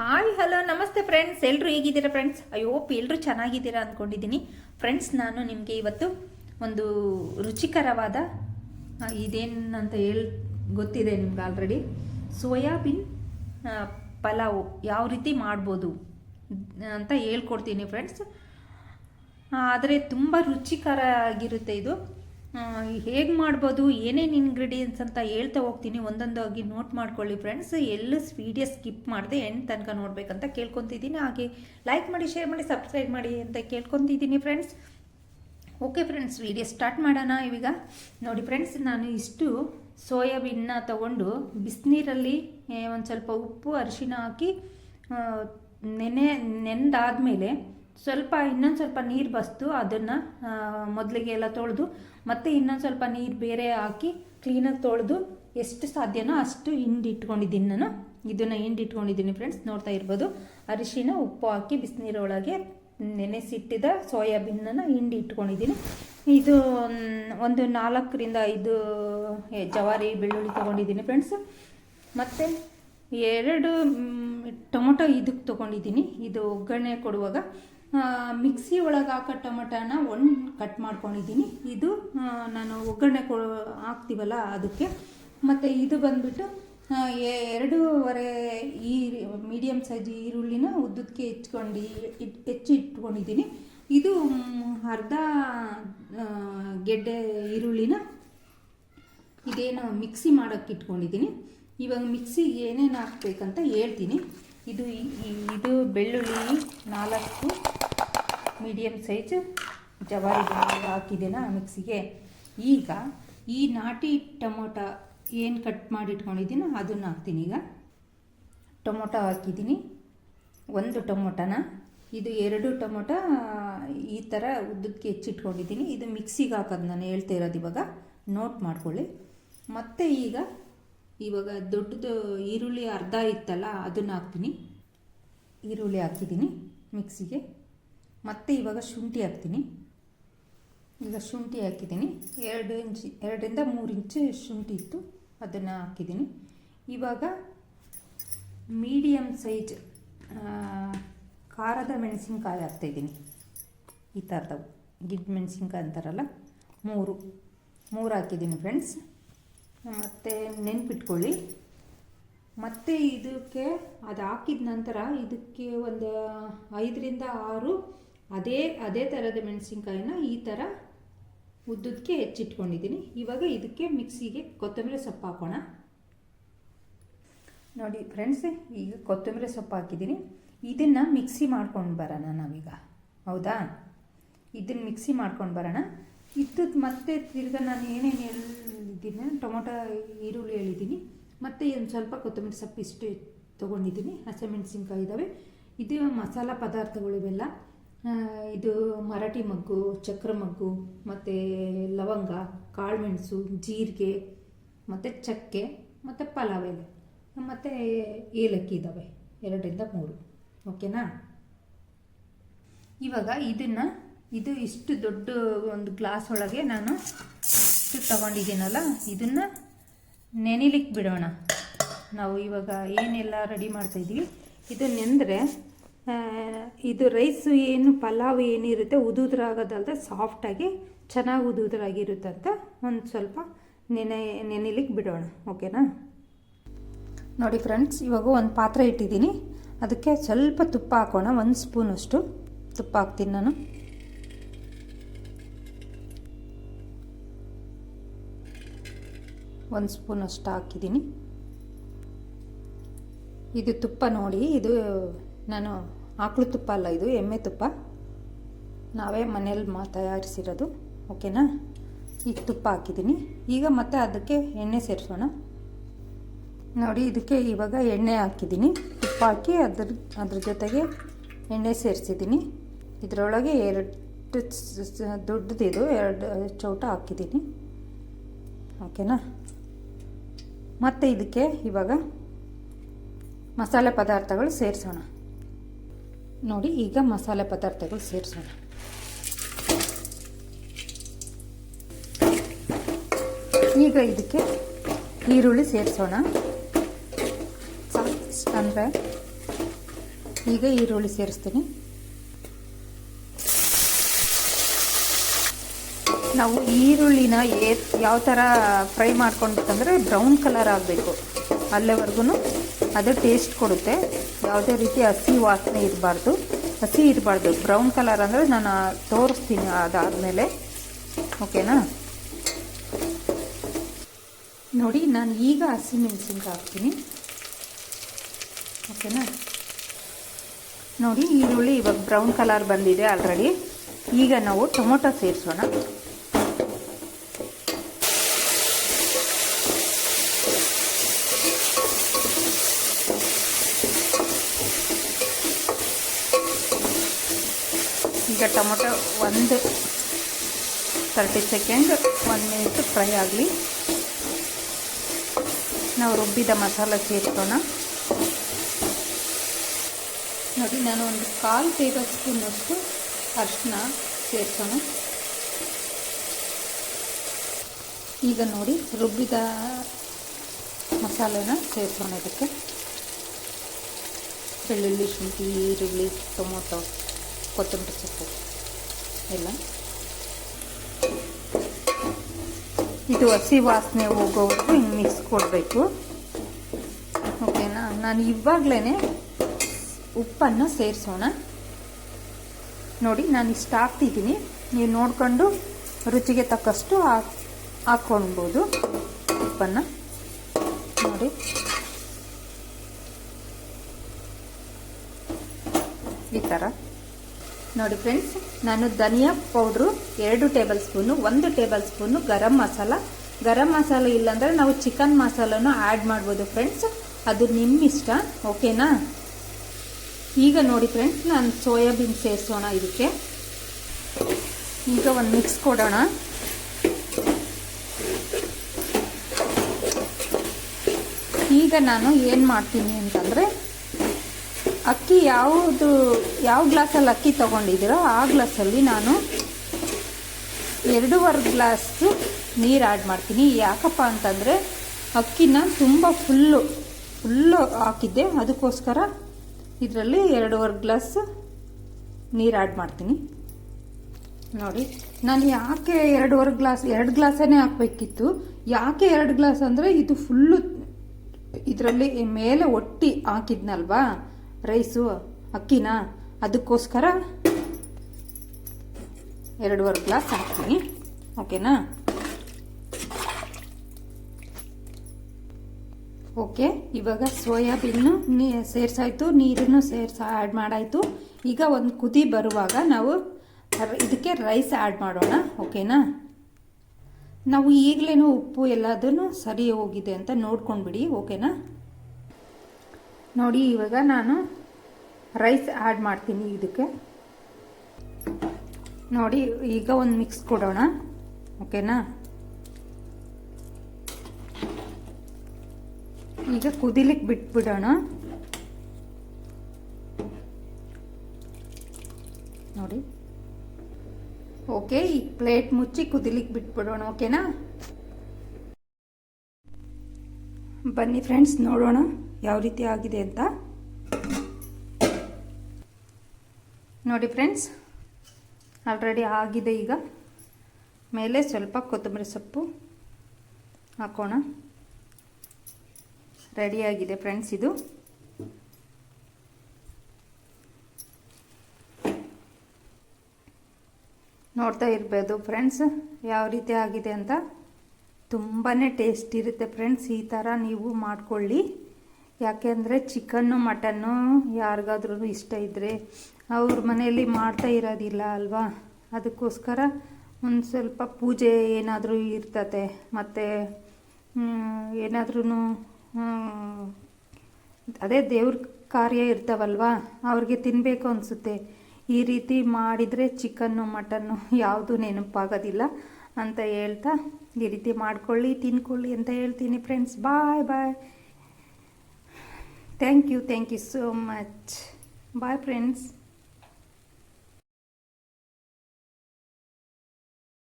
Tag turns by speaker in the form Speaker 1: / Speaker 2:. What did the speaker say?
Speaker 1: Hi hello ನಮಸ್ತೆ friends ಎಲ್ಲರೂ ಹೇಗಿದ್ದೀರಾ ಫ್ರೆಂಡ್ಸ್ ಹೋಪ್ ಎಲ್ಲರೂ ಚೆನ್ನಾಗಿದ್ದೀರಾ ಅಂದ್ಕೊಂಡಿದ್ದೀನಿ. ಫ್ರೆಂಡ್ಸ್ ನಾನು ನಿಮಗೆ ಇವತ್ತು ಒಂದು ರುಚಿಕರವಾದ ಇದೇನಂತ ಹೇಳಿ, ಗೊತ್ತಿದೆ ನಿಮ್ಗೆ ಆಲ್ರೆಡಿ ಸೋಯಾಬೀನ್ ಪಲಾವು ಯಾವ ರೀತಿ ಮಾಡ್ಬೋದು ಅಂತ ಹೇಳ್ಕೊಡ್ತೀನಿ ಫ್ರೆಂಡ್ಸ್ ಆದರೆ ತುಂಬ ರುಚಿಕರ ಆಗಿರುತ್ತೆ ಇದು. ಹೇಗೆ ಮಾಡ್ಬೋದು, ಏನೇನು ಇಂಗ್ರೀಡಿಯೆಂಟ್ಸ್ ಅಂತ ಹೇಳ್ತಾ ಹೋಗ್ತೀನಿ. ಒಂದೊಂದಾಗಿ ನೋಟ್ ಮಾಡ್ಕೊಳ್ಳಿ ಫ್ರೆಂಡ್ಸ್ ಎಲ್ಲೂ ವಿಡಿಯೋ ಸ್ಕಿಪ್ ಮಾಡದೆ ಎಂಡ್ ತನಕ ನೋಡಬೇಕಂತ ಕೇಳ್ಕೊತಿದ್ದೀನಿ. ಹಾಗೆ ಲೈಕ್ ಮಾಡಿ ಶೇರ್ ಮಾಡಿ ಸಬ್ಸ್ಕ್ರೈಬ್ ಮಾಡಿ ಅಂತ ಕೇಳ್ಕೊತಿದ್ದೀನಿ friends okay friends video start ಮಾಡೋಣ ಇವಾಗ ನೋಡಿ ಫ್ರೆಂಡ್ಸ್ ನಾನು ಇಷ್ಟು ಸೋಯಾಬೀನ್ನ ತಗೊಂಡು ಬಿಸಿನೀರಲ್ಲಿ ಒಂದು ಸ್ವಲ್ಪ ಉಪ್ಪು, ಅರಿಶಿನ ಹಾಕಿ ನೆನೆ, ನೆಂದಾದಮೇಲೆ ಸ್ವಲ್ಪ ಇನ್ನೊಂದು ಸ್ವಲ್ಪ ನೀರು ಬಸ್ತು, ಅದನ್ನು ಮೊದಲಿಗೆ ಎಲ್ಲ ತೊಳೆದು ಮತ್ತೆ ಇನ್ನೊಂದು ಸ್ವಲ್ಪ ನೀರು ಬೇರೆ ಹಾಕಿ ಕ್ಲೀನಾಗಿ ತೊಳೆದು ಎಷ್ಟು ಸಾಧ್ಯನೋ ಅಷ್ಟು ಹಿಂಡಿಟ್ಕೊಂಡಿದ್ದೀನಿ ನಾನು. ಇದನ್ನು ಹಿಂಡಿಟ್ಕೊಂಡಿದ್ದೀನಿ ಫ್ರೆಂಡ್ಸ್ ನೋಡ್ತಾ ಇರ್ಬೋದು. ಅರಿಶಿನ, ಉಪ್ಪು ಹಾಕಿ ಬಿಸಿನೀರೊಳಗೆ ನೆನೆಸಿಟ್ಟಿದ ಸೋಯಾಬೀನನ್ನು ಹಿಂಡಿ ಇಟ್ಕೊಂಡಿದ್ದೀನಿ. ಇದು ಒಂದು ನಾಲ್ಕರಿಂದ ಐದು ಜವಾರಿ ಬೆಳ್ಳುಳ್ಳಿ ತೊಗೊಂಡಿದ್ದೀನಿ ಫ್ರೆಂಡ್ಸ್ ಮತ್ತು ಎರಡು ಟೊಮೊಟೊ ಇದಕ್ಕೆ ತೊಗೊಂಡಿದ್ದೀನಿ. ಇದು ಒಗ್ಗರಣೆ ಕೊಡುವಾಗ ಮಿಕ್ಸಿ ಒಳಗೆ ಹಾಕೋ ಟೊಮೊಟೊನ ಒಂದು ಕಟ್ ಮಾಡ್ಕೊಂಡಿದ್ದೀನಿ. ಇದು ನಾನು ಒಗ್ಗರಣೆ ಕೊ, ಹಾಕ್ತೀವಲ್ಲ ಅದಕ್ಕೆ. ಮತ್ತು ಇದು ಬಂದ್ಬಿಟ್ಟು ಎರಡೂವರೆ ಈ ಮೀಡಿಯಮ್ ಸೈಜ್ ಈರುಳ್ಳಿನ ಉದ್ದಕ್ಕೆ ಹೆಚ್ಕೊಂಡು ಹೆಚ್ಚಿ ಇಟ್ಕೊಂಡಿದ್ದೀನಿ. ಇದು ಅರ್ಧ ಗೆಡ್ಡೆ ಈರುಳ್ಳಿನ ಇದೇನು ಮಿಕ್ಸಿ ಮಾಡೋಕ್ಕೆ ಇಟ್ಕೊಂಡಿದ್ದೀನಿ. ಇವಾಗ ಮಿಕ್ಸಿಗೆ ಏನೇನು ಹಾಕ್ಬೇಕಂತ ಹೇಳ್ತೀನಿ. ಇದು ಇದು ಬೆಳ್ಳುಳ್ಳಿ ನಾಲ್ಕು ಮೀಡಿಯಮ್ ಸೈಜ್ ಜವಾರಿ ಹಾಕಿದ್ದೇನ ಮಿಕ್ಸಿಗೆ. ಈಗ ಈ ನಾಟಿ ಟೊಮೊಟೊ ಏನು ಕಟ್ ಮಾಡಿ ಇಟ್ಕೊಂಡಿದ್ದೀನೋ ಅದನ್ನು ಹಾಕ್ತೀನಿ ಈಗ. ಟೊಮೊಟೊ ಹಾಕಿದ್ದೀನಿ. ಒಂದು ಟೊಮೊಟೊನ. ಇದು ಎರಡು ಟೊಮೊಟೊ ಈ ಥರ ಉದ್ದಕ್ಕೆ ಹೆಚ್ಚಿಟ್ಕೊಂಡಿದ್ದೀನಿ. ಇದು ಮಿಕ್ಸಿಗೆ ಹಾಕೋದು ನಾನು ಹೇಳ್ತಾ ಇರೋದು ಇವಾಗ. ನೋಟ್ ಮಾಡ್ಕೊಳ್ಳಿ. ಮತ್ತು ಈಗ ಇವಾಗ ದೊಡ್ಡದು ಈರುಳ್ಳಿ ಅರ್ಧ ಇತ್ತಲ್ಲ ಅದನ್ನು ಹಾಕ್ತೀನಿ. ಈರುಳ್ಳಿ ಹಾಕಿದ್ದೀನಿ ಮಿಕ್ಸಿಗೆ. ಮತ್ತು ಇವಾಗ ಶುಂಠಿ ಹಾಕ್ತೀನಿ. ಈಗ ಶುಂಠಿ ಹಾಕಿದ್ದೀನಿ. ಎರಡು ಇಂಚ್, ಎರಡರಿಂದ ಮೂರು ಇಂಚು ಶುಂಠಿ ಇತ್ತು, ಅದನ್ನು ಹಾಕಿದ್ದೀನಿ. ಇವಾಗ ಮೀಡಿಯಮ್ ಸೈಜ್ ಖಾರದ ಮೆಣಸಿನ್ಕಾಯಿ ಹಾಕ್ತಾಯಿದ್ದೀನಿ ಈ ಥರದವು ಗಿಡ್ ಮೆಣಸಿನ್ಕಾಯಿ ಅಂತಾರಲ್ಲ, ಮೂರು ಮೂರು ಹಾಕಿದ್ದೀನಿ ಫ್ರೆಂಡ್ಸ್ ಮತ್ತು ನೆನ್ಪಿಟ್ಕೊಳ್ಳಿ. ಮತ್ತು ಇದಕ್ಕೆ ಅದು ಹಾಕಿದ ನಂತರ ಇದಕ್ಕೆ ಒಂದು ಐದರಿಂದ ಆರು ಅದೇ ಅದೇ ಥರದ ಮೆಣಸಿನ್ಕಾಯಿನ ಈ ಥರ ಉದ್ದುದಕ್ಕೆ ಹೆಚ್ಚಿಟ್ಕೊಂಡಿದ್ದೀನಿ ಇವಾಗ ಇದಕ್ಕೆ ಮಿಕ್ಸಿಗೆ ಕೊತ್ತಂಬರಿ ಸೊಪ್ಪು ಹಾಕೋಣ. ನೋಡಿ ಫ್ರೆಂಡ್ಸ್ ಈಗ ಕೊತ್ತಂಬರಿ ಸೊಪ್ಪು ಹಾಕಿದ್ದೀನಿ ಇದನ್ನು ಮಿಕ್ಸಿ ಮಾಡ್ಕೊಂಡು ಬರೋಣ ನಾವೀಗ. ಹೌದಾ? ಇದನ್ನು ಮಿಕ್ಸಿ ಮಾಡ್ಕೊಂಡು ಬರೋಣ. ಇದ್ದದ್ದು ಮತ್ತೆ ತಿರ್ಗಾ ನಾನು ಏನೇನು ಹೇಳಿದ್ದೀನಿ, ಟೊಮೊಟೊ, ಈರುಳ್ಳಿ ಹೇಳಿದ್ದೀನಿ ಮತ್ತು ಒಂದು ಸ್ವಲ್ಪ ಕೊತ್ತಂಬರಿ ಸೊಪ್ಪು ಇಷ್ಟು ತೊಗೊಂಡಿದ್ದೀನಿ ಹಸಿಮೆಣ್ಸಿನ್ಕಾಯಿ ಇದ್ದಾವೆ ಇದು ಮಸಾಲ ಪದಾರ್ಥಗಳು ಇವೆಲ್ಲ. ಇದು ಮರಾಠಿ ಮಗ್ಗು, ಚಕ್ರ ಮಗ್ಗು, ಮತ್ತು ಲವಂಗ ಕಾಳುಮೆಣಸು ಜೀರಿಗೆ, ಮತ್ತು ಚಕ್ಕೆ, ಮತ್ತು ಪಲಾವ್ ಎಲೆ, ಮತ್ತು ಏಲಕ್ಕಿ ಇದ್ದಾವೆ ಎರಡರಿಂದ ಮೂರು. ಓಕೆನಾ? ಇವಾಗ ಇದನ್ನು, ಇದು ಇಷ್ಟು ದೊಡ್ಡ ಒಂದು ಗ್ಲಾಸ್ ಒಳಗೆ ನಾನು ಇಷ್ಟು ತಗೊಂಡಿದ್ದೀನಲ್ಲ, ಇದನ್ನು ನೆನಿಲಿಕ್ಕೆ ಬಿಡೋಣ. ನಾವು ಇವಾಗ ಏನೆಲ್ಲ ರೆಡಿ ಮಾಡ್ತಾಯಿದ್ವಿ ಇದು ನೆಂದರೆ ಇದು ರೈಸು ಏನು, ಪಲಾವ್ ಏನಿರುತ್ತೆ ಉದುದ್ರಾಗೋದಲ್ಲದೆ ಸಾಫ್ಟಾಗಿ ಚೆನ್ನಾಗಿ ಉದುದ್ರಾಗಿರುತ್ತೆ ಅಂತ ಒಂದು ಸ್ವಲ್ಪ ನೆನೆ ನೆನಿಲಿಕ್ಕೆ ಬಿಡೋಣ, ಓಕೆನಾ? ನೋಡಿ ಫ್ರೆಂಡ್ಸ್ ಇವಾಗ ಒಂದು ಪಾತ್ರೆ ಇಟ್ಟಿದ್ದೀನಿ. ಅದಕ್ಕೆ ಸ್ವಲ್ಪ ತುಪ್ಪ ಹಾಕೋಣ, ಒಂದು ಸ್ಪೂನಷ್ಟು ತುಪ್ಪ ಹಾಕ್ತೀನಿ ನಾನು. ಒಂದು ಸ್ಪೂನಷ್ಟು ಹಾಕಿದ್ದೀನಿ. ಇದು ತುಪ್ಪ ನೋಡಿ, ಇದು ನಾನು ಆಕಳು ತುಪ್ಪ ಅಲ್ಲ ಇದು, ಎಮ್ಮೆ ತುಪ್ಪ. ನಾವೇ ಮನೇಲಿ ಮಾ, ತಯಾರಿಸಿರೋದು. ಓಕೆನಾ? ಈಗ ತುಪ್ಪ ಹಾಕಿದ್ದೀನಿ. ಈಗ ಮತ್ತೆ ಅದಕ್ಕೆ ಎಣ್ಣೆ ಸೇರಿಸೋಣ. ನೋಡಿ, ಇದಕ್ಕೆ ಇವಾಗ ಎಣ್ಣೆ ಹಾಕಿದ್ದೀನಿ. ತುಪ್ಪ ಹಾಕಿ ಅದ್ರ ಅದ್ರ ಜೊತೆಗೆ ಎಣ್ಣೆ ಸೇರಿಸಿದ್ದೀನಿ. ಇದರೊಳಗೆ ಎರಡು ದೊಡ್ಡದಿದು ಎರಡು ಚೌಟ ಹಾಕಿದ್ದೀನಿ. ಓಕೆನಾ? ಮತ್ತು ಇದಕ್ಕೆ ಇವಾಗ ಮಸಾಲೆ ಪದಾರ್ಥಗಳು ಸೇರಿಸೋಣ. ನೋಡಿ, ಈಗ ಮಸಾಲೆ ಪದಾರ್ಥಗಳು ಸೇರಿಸೋಣ. ಈಗ ಇದಕ್ಕೆ ಈರುಳ್ಳಿ ಸೇರಿಸೋಣ. ಅಂದರೆ ಈಗ ಈರುಳ್ಳಿ ಸೇರಿಸ್ತೀನಿ. ನಾವು ಈರುಳ್ಳಿನ ಯಾವ ಥರ ಫ್ರೈ ಮಾಡ್ಕೊಂಡಿತ್ತಂದರೆ ಬ್ರೌನ್ ಕಲರ್ ಆಗಬೇಕು. ಅಲ್ಲಿವರೆಗೂ ಅದು ಟೇಸ್ಟ್ ಕೊಡುತ್ತೆ. ಯಾವುದೇ ರೀತಿ ಹಸಿ ವಾಸನೆ ಇರಬಾರ್ದು. ಹಸಿ ಇರಬಾರ್ದು. ಬ್ರೌನ್ ಕಲರ್ ಅಂದರೆ ನಾನು ತೋರಿಸ್ತೀನಿ ಅದಾದಮೇಲೆ. ಓಕೆನಾ ನೋಡಿ, ನಾನು ಈಗ ಹಸಿ ಮೆಣಸಿನ್ಕಾಯಿ ಹಾಕ್ತೀನಿ. ಓಕೆನಾ ನೋಡಿ, ಈರುಳ್ಳಿ ಇವಾಗ ಬ್ರೌನ್ ಕಲರ್ ಬಂದಿದೆ ಆಲ್ರೆಡಿ ಈಗ ನಾವು ಟೊಮೊಟೊ ಸೇರಿಸೋಣ. ಈಗ ಟೊಮೊಟೊ ಒಂದು thirty second one minute fry ಆಗಲಿ. ನಾವು ರುಬ್ಬಿದ ಮಸಾಲ ಸೇರಿಸೋಣ. ನೋಡಿ, ನಾನು ಒಂದು ಕಾಲು ಟೇಬಲ್ ಸ್ಪೂನಷ್ಟು ಅರಿಶಿನ ಸೇರಿಸೋಣ. ಈಗ ನೋಡಿ, ರುಬ್ಬಿದ ಮಸಾಲೆನ ಸೇರಿಸೋಣ ಇದಕ್ಕೆ. ಬೆಳ್ಳುಳ್ಳಿ, ಶುಂಠಿ, ಈರುಳ್ಳಿ, ಟೊಮೊಟೊ. ಕೊತ್ತಂಬರಿ ಸೊಪ್ಪು. ಎಲ್ಲ ಇದು ಹಸಿ ವಾಸನೆ ಹೋಗೋವರೆಗೂ ಹಿಂಗೆ ಮಿಕ್ಸ್ ಕೊಡಬೇಕು. ಓಕೆನಾ? ನಾನು ಇವಾಗಲೇ ಉಪ್ಪನ್ನು ಸೇರಿಸೋಣ. ನೋಡಿ ನಾನು ಇಷ್ಟು ಹಾಕ್ತಿದ್ದೀನಿ. ನೀವು ನೋಡಿಕೊಂಡು ರುಚಿಗೆ ತಕ್ಕಷ್ಟು ಹಾಕ್ ಹಾಕ್ಕೊಳ್ಬೋದು ಉಪ್ಪನ್ನು. ನೋಡಿ. ಈ ಥರ ನೋಡಿ ಫ್ರೆಂಡ್ಸ್ ನಾನು ಧನಿಯಾ ಪೌಡ್ರು ಎರಡು ಟೇಬಲ್ ಸ್ಪೂನು, ಒಂದು ಟೇಬಲ್ ಸ್ಪೂನು ಗರಂ ಮಸಾಲ. ಗರಂ ಮಸಾಲ ಇಲ್ಲಾಂದರೆ ನಾವು ಚಿಕನ್ ಮಸಾಲನೂ ಆ್ಯಡ್ ಮಾಡ್ಬೋದು ಫ್ರೆಂಡ್ಸ್ ಅದು ನಿಮ್ಮ ಇಷ್ಟ ಓಕೆನಾ? ಈಗ ನೋಡಿ ಫ್ರೆಂಡ್ಸ್ ನಾನು ಸೋಯಾಬೀನ್ ಸೇರಿಸೋಣ ಇದಕ್ಕೆ. ಈಗ ಒಂದು ಮಿಕ್ಸ್ ಕೊಡೋಣ. ಈಗ ನಾನು ಏನು ಮಾಡ್ತೀನಿ ಅಂತಂದರೆ ಅಕ್ಕಿ ಯಾವುದು, ಯಾವ ಗ್ಲಾಸಲ್ಲಿ ಅಕ್ಕಿ ತೊಗೊಂಡಿದ್ದೀರೋ ಆ ಗ್ಲಾಸಲ್ಲಿ ನಾನು ಎರಡೂವರೆ ಗ್ಲಾಸು ನೀರು ಆ್ಯಡ್ ಮಾಡ್ತೀನಿ. ಯಾಕಪ್ಪ ಅಂತಂದರೆ ಅಕ್ಕಿನ ತುಂಬ ಫುಲ್ಲು ಫುಲ್ಲು ಹಾಕಿದ್ದೆ. ಅದಕ್ಕೋಸ್ಕರ ಇದರಲ್ಲಿ ಎರಡೂವರೆ ಗ್ಲಾಸ್ ನೀರು ಆ್ಯಡ್ ಮಾಡ್ತೀನಿ. ನೋಡಿ, ನಾನು ಯಾಕೆ ಎರಡೂವರೆ ಗ್ಲಾಸ್, ಎರಡು ಗ್ಲಾಸೇ ಹಾಕಬೇಕಿತ್ತು. ಯಾಕೆ ಎರಡು ಗ್ಲಾಸ್ ಅಂದರೆ ಇದು ಫುಲ್ಲು ಇದರಲ್ಲಿ ಮೇಲೆ ಒಟ್ಟಿ ಹಾಕಿದ್ನಲ್ವಾ? ರೈಸು, ಅಕ್ಕಿನ. ಅದಕ್ಕೋಸ್ಕರ ಎರಡೂವರೆ ಗ್ಲಾಸ್ ಹಾಕ್ತೀನಿ. ಓಕೆನಾ? ಓಕೆ, ಇವಾಗ ಸೋಯಾಬೀನು ನೀ ಸೇರ್ಸಾಯ್ತು, ನೀರನ್ನು ಸೇರ್ಸ ಆ್ಯಡ್ ಮಾಡಾಯಿತು. ಈಗ ಒಂದು ಕುದಿ ಬರುವಾಗ ನಾವು ಇದಕ್ಕೆ ರೈಸ್ ಆ್ಯಡ್ ಮಾಡೋಣ, ಓಕೆನಾ? ನಾವು ಈಗಲೇ ಉಪ್ಪು ಎಲ್ಲದನ್ನು ಸರಿ ಹೋಗಿದೆ ಅಂತ ನೋಡ್ಕೊಂಡ್ಬಿಡಿ, ಓಕೆನಾ? ನೋಡಿ, ಇವಾಗ ನಾನು ರೈಸ್ ಆ್ಯಡ್ ಮಾಡ್ತೀನಿ ಇದಕ್ಕೆ. ನೋಡಿ, ಈಗ ಒಂದು ಮಿಕ್ಸ್ ಕೊಡೋಣ. ಓಕೆನಾ ಈಗ ಕುದಿಲಿಕ್ಕೆ ಬಿಟ್ಬಿಡೋಣ. ನೋಡಿ. ಓಕೆ ಈ ಪ್ಲೇಟ್ ಮುಚ್ಚಿ ಕುದಿಲಿಕ್ಕೆ ಬಿಟ್ಬಿಡೋಣ ಓಕೆನಾ ಬನ್ನಿ ಫ್ರೆಂಡ್ಸ್ ನೋಡೋಣ ಯಾವ ರೀತಿ ಆಗಿದೆ ಅಂತ. ನೋಡಿ ಫ್ರೆಂಡ್ಸ್ ಆಲ್ರೆಡಿ ಆಗಿದೆ ಈಗ. ಮೇಲೆ ಸ್ವಲ್ಪ ಕೊತ್ತಂಬರಿ ಸೊಪ್ಪು ಹಾಕೋಣ. ರೆಡಿಯಾಗಿದೆ ಫ್ರೆಂಡ್ಸ್ ಇದು. ನೋಡ್ತಾ ಇರ್ಬೋದು ಫ್ರೆಂಡ್ಸ್ ಯಾವ ರೀತಿ ಆಗಿದೆ ಅಂತ. ತುಂಬಾ ಟೇಸ್ಟ್ ಇರುತ್ತೆ ಫ್ರೆಂಡ್ಸ್ ಈ ಥರ ನೀವು ಮಾಡಿಕೊಳ್ಳಿ. ಯಾಕೆಂದರೆ ಚಿಕನ್ನು ಮಟನ್ನು ಯಾರಿಗಾದ್ರೂ ಇಷ್ಟ ಇದ್ದರೆ ಅವ್ರ ಮನೆಯಲ್ಲಿ ಮಾಡ್ತಾ ಇರೋದಿಲ್ಲ ಅಲ್ವಾ? ಅದಕ್ಕೋಸ್ಕರ ಒಂದು ಸ್ವಲ್ಪ ಪೂಜೆ ಏನಾದರೂ ಇರ್ತತೆ. ಮತ್ತು ಏನಾದ್ರೂ ಅದೇ ದೇವ್ರ ಕಾರ್ಯ ಇರ್ತಾವಲ್ವಾ? ಅವ್ರಿಗೆ ತಿನ್ನಬೇಕು ಅನಿಸುತ್ತೆ. ಈ ರೀತಿ ಮಾಡಿದರೆ ಚಿಕನ್ನು ಮಟನ್ನು ಯಾವುದು ನೆನಪಾಗೋದಿಲ್ಲ. ಅಂತ ಹೇಳ್ತಾ ಈ ರೀತಿ ಮಾಡ್ಕೊಳ್ಳಿ, ತಿನ್ಕೊಳ್ಳಿ ಅಂತ ಹೇಳ್ತೀನಿ friends bye bye thank you thank you so much bye friends